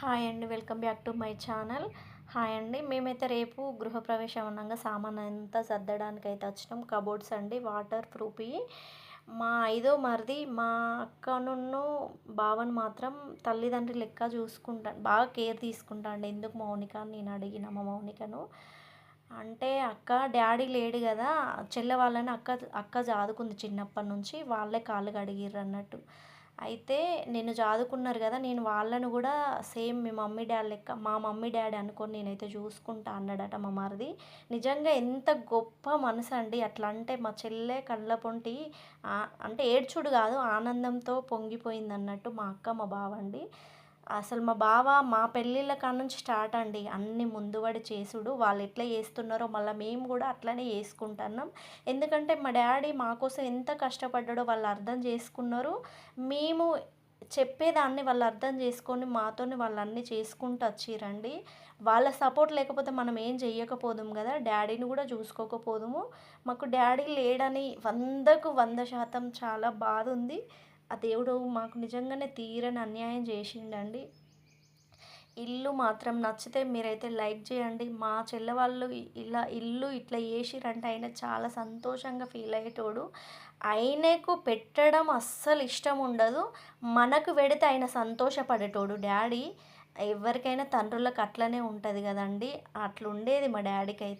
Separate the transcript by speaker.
Speaker 1: Hi అండి welcome back to my channel. Hi అండి మేమైతే రేపు గృహప్రవేశం ఉన్నాగా సామాన్ అంతా సర్దడానికి అయితే వచ్చినాం. కబోర్డ్స్ అండి వాటర్ ప్రూఫ్ మా ఐదో మరిది మా అక్కనున్న బావని మాత్రం తల్లిదండ్రి లెక్క చూసుకుంటాను బాగా కేర్ తీసుకుంటాను ఎందుకు మౌనిక నేను అడిగిన మా మౌనికను. అంటే అక్క డాడీ లేడు కదా చెల్లె వాళ్ళని అక్క అక్క చాదుకుంది చిన్నప్పటి నుంచి వాళ్ళే కాళ్ళు కడిగిర్రు అన్నట్టు. అయితే నేను చదువుకున్నారు కదా నేను వాళ్ళను కూడా సేమ్ మీ మమ్మీ డాడీ లెక్క మా మమ్మీ డాడీ అనుకొని నేనైతే చూసుకుంటా అన్నాడట మా మరిది. నిజంగా ఎంత గొప్ప మనసు అండి. అట్లా అంటే మా చెల్లె కళ్ళ పొంటి అంటే ఏడ్చుడు కాదు ఆనందంతో పొంగిపోయింది అన్నట్టు మా అక్క మా బావ అండి. అసలు మా బావ మా పెళ్ళిళ్ళ కాడ నుంచి స్టార్ట్ అండి. అన్ని ముందుబడి చేసుడు. వాళ్ళు ఎట్లా చేస్తున్నారో మళ్ళీ మేము కూడా అట్లనే చేసుకుంటున్నాం. ఎందుకంటే మా డాడీ మా కోసం ఎంత కష్టపడ్డాడో వాళ్ళు అర్థం చేసుకున్నారు. మేము చెప్పేదాన్ని వాళ్ళు అర్థం చేసుకొని మాతోని వాళ్ళు అన్నీ చేసుకుంటూ వచ్చిరండి. వాళ్ళ సపోర్ట్ లేకపోతే మనం ఏం చెయ్యకపోదుము కదా. డాడీని కూడా చూసుకోకపోదుము. మాకు డాడీ లేడని వందకు వంద శాతం చాలా బాధ ఉంది. ఆ దేవుడు మాకు నిజంగానే తీరని అన్యాయం చేసిండండి. ఇల్లు మాత్రం నచ్చితే మీరైతే లైక్ చేయండి. మా చెల్లె వాళ్ళు ఇలా ఇల్లు ఇట్లా చేసిరంటే ఆయన చాలా సంతోషంగా ఫీల్ అయ్యేటోడు. ఆయనకు పెట్టడం అస్సలు ఇష్టం ఉండదు. మనకు పెడితే ఆయన సంతోషపడేటోడు. డాడీ ఎవరికైనా తండ్రులకు అట్లనే ఉంటుంది కదండి. అట్లుండేది మా డాడీకి అయితే